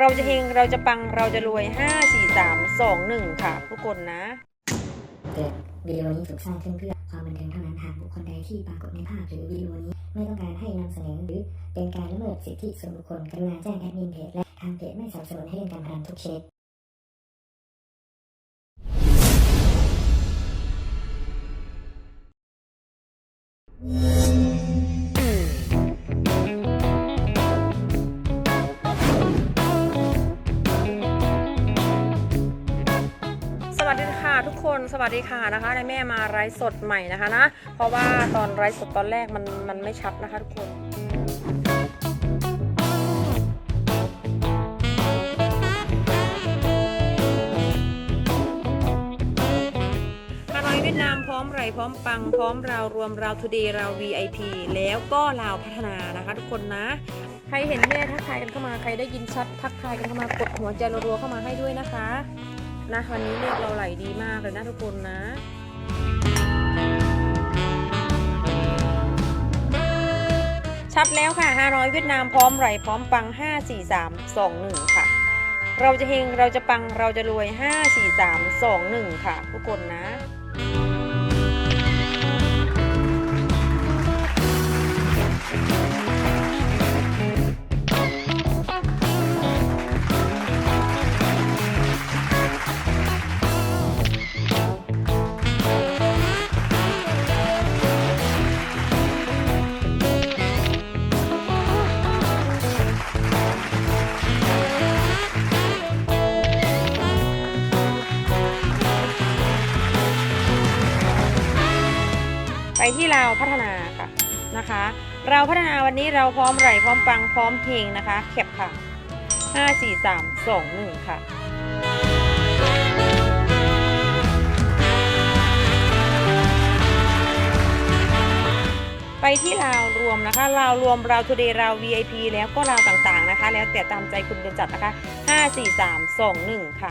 เราจะเฮงเราจะปังเราจะรวย 5 4 3 2 1 ค่ะ ทุกคนนะเตือนวิดีโอนี้ถูกสร้างขึ้นเพื่อความบันเทิงเท่านั้นหากบุคคลใดที่ปรากฏในภาพหรือวิดีโอนี้ไม่ต้องการให้นำเสนอหรือเป็นการละเมิดสิทธิส่วนบุคคลกรุณาแจ้งแอดมินเพจและทางเพจไม่สนับสนุนให้เล่นการพนันทุกชนิดส วัสดีค่ะทุกคนสวัสดีค่ะนะคะในแม่มาไลฟ์สดใหม่นะคะนะ เพราะว่าตอนไลฟ์สดตอนแรกมันมันไม่ชัดนะคะทุกคนฮานอยเวียดนามพร้อมไรพร้อมปังพร้อมเรารวมเราทูเดย์เรา VIP แล้วก็ลาพัฒนานะคะทุกคนนะ ใครเห็นแม่ทักทายกันเข้ามาใครได้ยินชัดทักทายกันเข้ามากดหัวใจรัวๆเข้ามาให้ด้วยนะคะ นะวันนี้เลขเราไหลดีมากเลยนะทุกคนนะชัดแล้วค่ะ500เวียดนามพร้อมไหลพร้อมปัง 5 4 3 2 1 ค่ะ เราจะเฮงเราจะปังเราจะรวย 5 4 3 2 1 ค่ะ ทุกคนนะ ที่เราพัฒนาค่ะนะคะ เราพัฒนาวันนี้เราพร้อมไหลพร้อมปังพร้อมเพลงนะคะแคปค่ะ 5 4 3 2 1 ค่ะไปที่ลาวรวมนะคะลาวรวมเราทูเดย์เรา VIP แล้วก็ลาวต่างๆนะคะ แล้วแต่ตามใจคุณจะจัดนะคะ 5 4 3 2 1 ค่ะ